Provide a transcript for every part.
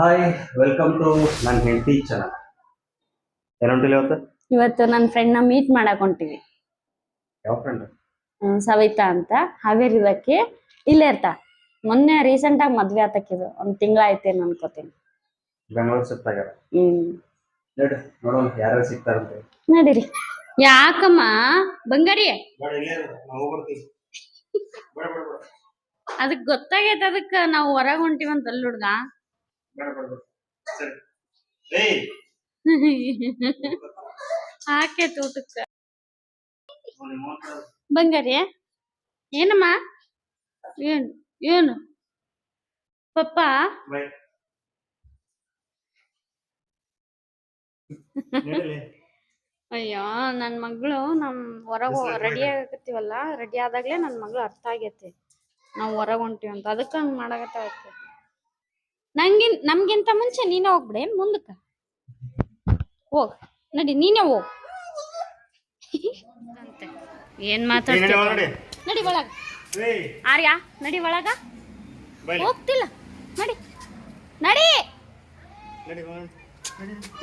Hi welcome to ನನ್ನ ಹೆಂಡತಿ channel. ಏನಂಟಿಲ್ಲ ಇವತ್ತು? ಇವತ್ತು ನನ್ನ ನ ಮೀಟ್ ಮಾಡಕ್ ಹೊಂಟಿವಿ. ಯಾವ ಫ್ರೆಂಡ್ ಸವಿತಾ ಅಂತ. ಹಾವೇರಿದಕ್ಕೆ ಇಲ್ಲೇ ಇರ್ತಾ. ಮೊನ್ನೆ ರೀಸೆಂಟ್ ಆಗಿ ಮದ್ವೆ ಆತಕ್ಕಿದು ಒಂದ್ ತಿಂಗಳ ಆಯ್ತೇನು ಅನ್ಕೋತೀನಿ. ಬೆಂಗಳೂರು ಶಿಫ್ಟ್ ಆಗ್ಯಾರ ಹ್ಮ್. ನಡಿ ನೋಡೋಣ ಯಾರು ಸಿಗ್ತಾರಂತೆ. ನಡೀರಿ. ಯಾಕಮ್ಮ? ಬಂಗಾರಿ? ಬೇಡ ಇಲ್ಲೇ ಇರು, ನಾವು ಬರ್ತೀವಿ ಬೇಡ ಬೇಡ ಬೇಡ. ಅದಕ್ ಗೊತ್ತಾಗೈತೆ ಅದಕ್ಕ. ನಾವು ಹೊರಗ್ ಹೊಂಟಿವಂತ ಅಲ್ಲಿ ಹುಡ್ಗ. ಹಾಕೈತೆ ಊಟಕ್ಕ. ಬಂಗಾರಿ ಏನಮ್ಮ? ಏನ್, ಏನು? ಪಪ್ಪ. ಅಯ್ಯೋ, ನನ್ ಮಗಳು ನಮ್ ಹೊರಗ ರೆಡಿ ಆಗಕತ್ತೀವಲ್ಲ? ರೆಡಿ ಆದಾಗ್ಲೇ ನನ್ ಮಗಳು ಅರ್ಥ ಆಗೇತಿ. ನಾವ್ ಹೊರಗ್ ಹೊಂಟಿವಂತ ಅದಕ್ಕ ಹಂಗ್ ಮಾಡಾಕತ್ತ ನಂಗಿನ್ ನಮ್ಗಿಂತ ಮುಂಚೆ ನೀನೇ ಹೋಗ್ಬಿಡೆ ಮುಂದಕ್ಕ? ಹೋಗ್ ನಡಿ ನೀನೇ ಹೋಗ್. ಅಂತೆ. ಏನ್ ಮಾತಾಡ್ತೀಯ? ಒಳಗ್ ನಡಿ. ಒಳಗ. ಆರ್ಯ ನಡಿ ಒಳಗ. ಹೋಗ್ತಿಲ್ಲ. ನಡಿ. ನಡಿ.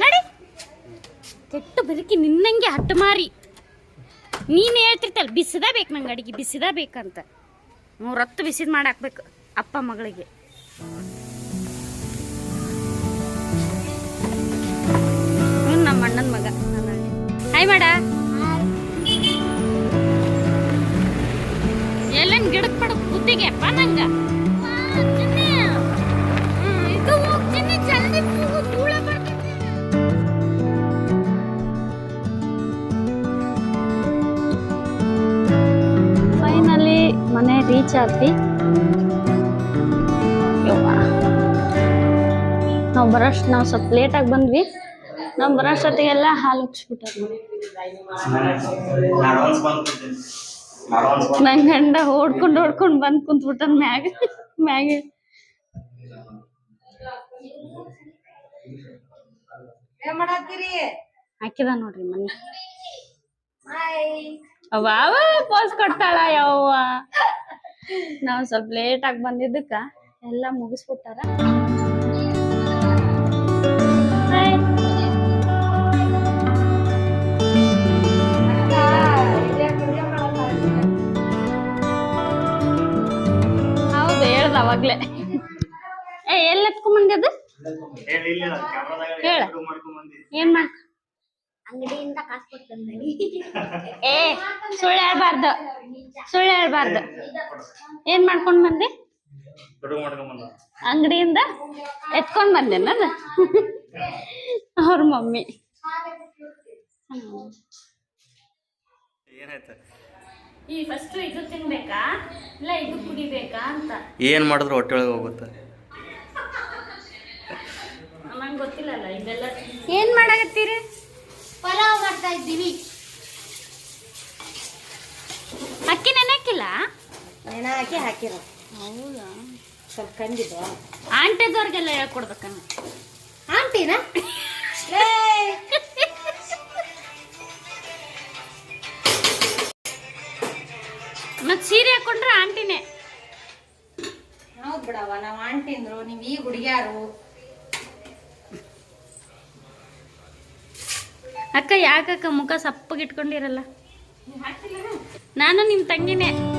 ನಡಿ, ಕೆಟ್ಟು ಬದುಕಿ ನಿನ್ನಂಗೆ ಹಟ್ಟು ಮಾರಿ. ನೀನ್ ಹೇಳ್ತಿರ್ತಲ್ಲ ಬಿಸಿದ ಬೇಕು ನಂಗೆ ಅಡಿಗೆ ಬಿಸಿದ ಬೇಕಂತ. ಮೂರತ್ತು ಬಿಸಿದ ಬಿಸಿದ್ ಮಾಡಿ ಹಾಕ್ಬೇಕು ಅಪ್ಪ ಮಗಳಿಗೆ. ರೀಚ್ ಆದ್ವಿ ನಾವು ಬರೋಷ್ಟು ನಾವು ಸ್ವಲ್ಪ ಲೇಟಾಗಿ ಬಂದ್ವಿ. ನಾವು ಬರೋಷ್ಟೊತ್ತಿಗೆಲ್ಲ ಹಾಲು ಬಂದ್- ನನ್ ಗಂಡ ಓಡ್ಕೊಂಡು ಓಡ್ಕೊಂಡು ಬಂದ್ ಕುಂತ್ಬಿಟ್ಟನ್ ಮ್ಯಾಗ. ಮ್ಯಾಗೆ. ಹಾಕಿದ ನೋಡ್ರಿ ಮನೆ. ಅವ್ವ ಪೋಸ್ ಕೊಡ್ತಾಳ ಯವ್ವ. ನಾವ್ ಸ್ವಲ್ಪ ಲೇಟ್ ಆಗಿ ಬಂದಿದ್ದಕ್ಕ ಎಲ್ಲ ಮುಗಿಸ್ಬಿಟ್ಟಾರ. ಹೌದು ಹೇಳ್ದ ಅವಾಗ್ಲೇ. ಏ ಎಲ್ಲಿ ಎತ್ಕೊಂಡ್ ಬಂದಿದ್ದು ಹೇಳ. ಏನ್ ಮಾಡ್ ಅಂಗಡಿಯಿಂದ ಕಾಸು ಏ ಸುಳ್ಳು ಹೇಳ್ಬಾರ್ದು. ಸುಳ್ಳು ಹೇಳ್ಬಾರ್ದು. ಏನ್ ಮಾಡ್ಕೊಂಡ್ ಬಂದೆ? video ಮಾಡ್ಕೊಂಡ್ ಬಂದ. ಅಂಗಡಿಯಿಂದ ಎತ್ಕೊಂಡ್ ಬಂದೇನದ ಅವ್ರ ಮಮ್ಮಿ. ಈ ಫಸ್ಟ್ ಇದು ತಿನ್ಬೇಕಾ? ಇಲ್ಲ ಇದು ಕುಡಿಬೇಕಾ ಅಂತ. ಏನ್ ಮಾಡಿದ್ರು ಹೊಟ್ಟೆ ಒಳಗೆ ಹೋಗುತ್ತೆ? ನಂಗೆ ಗೊತ್ತಿಲ್ಲಲ್ಲ ಇದೆಲ್ಲ ಏನ್ ಮಾಡಾಕತ್ತೀರಿ? ಪಲಾವ್ ಮಾಡ್ತಾ ಇದ್ದೀವಿ. ಅಕ್ಕಿ ನೆನಕಿಲ್ಲ ನೆನ ಹಾಕಿ ಹಾಕಿರೋ. ಹೌದಾ? ಸ್ವಲ್ಪ ಕಂದಿದ್ದು ಆಂಟಿದವ್ರಿಗೆಲ್ಲ ಹೇಳ್ಕೊಡ್ಬೇಕನ್ನ ಆಂಟಿನ? ಮತ್ ಸೀರೆ ಹಾಕೊಂಡ್ರೆ ಆಂಟಿನೇ. ಹೌದ್ ಬಿಡವ ನಾವ್ ಆಂಟಿ ಅಂದ್ರು ನೀವ್ ಈ ಹುಡುಗ್ಯಾರು. ಅಕ್ಕ ಯಾಕಕ್ಕ ಮುಖ ಸಪ್ಪಗೆ ಇಟ್ಕೊಂಡಿರಲ್ಲ ನಾನು ನಿಮ್ಮ ತಂಗಿನೇ.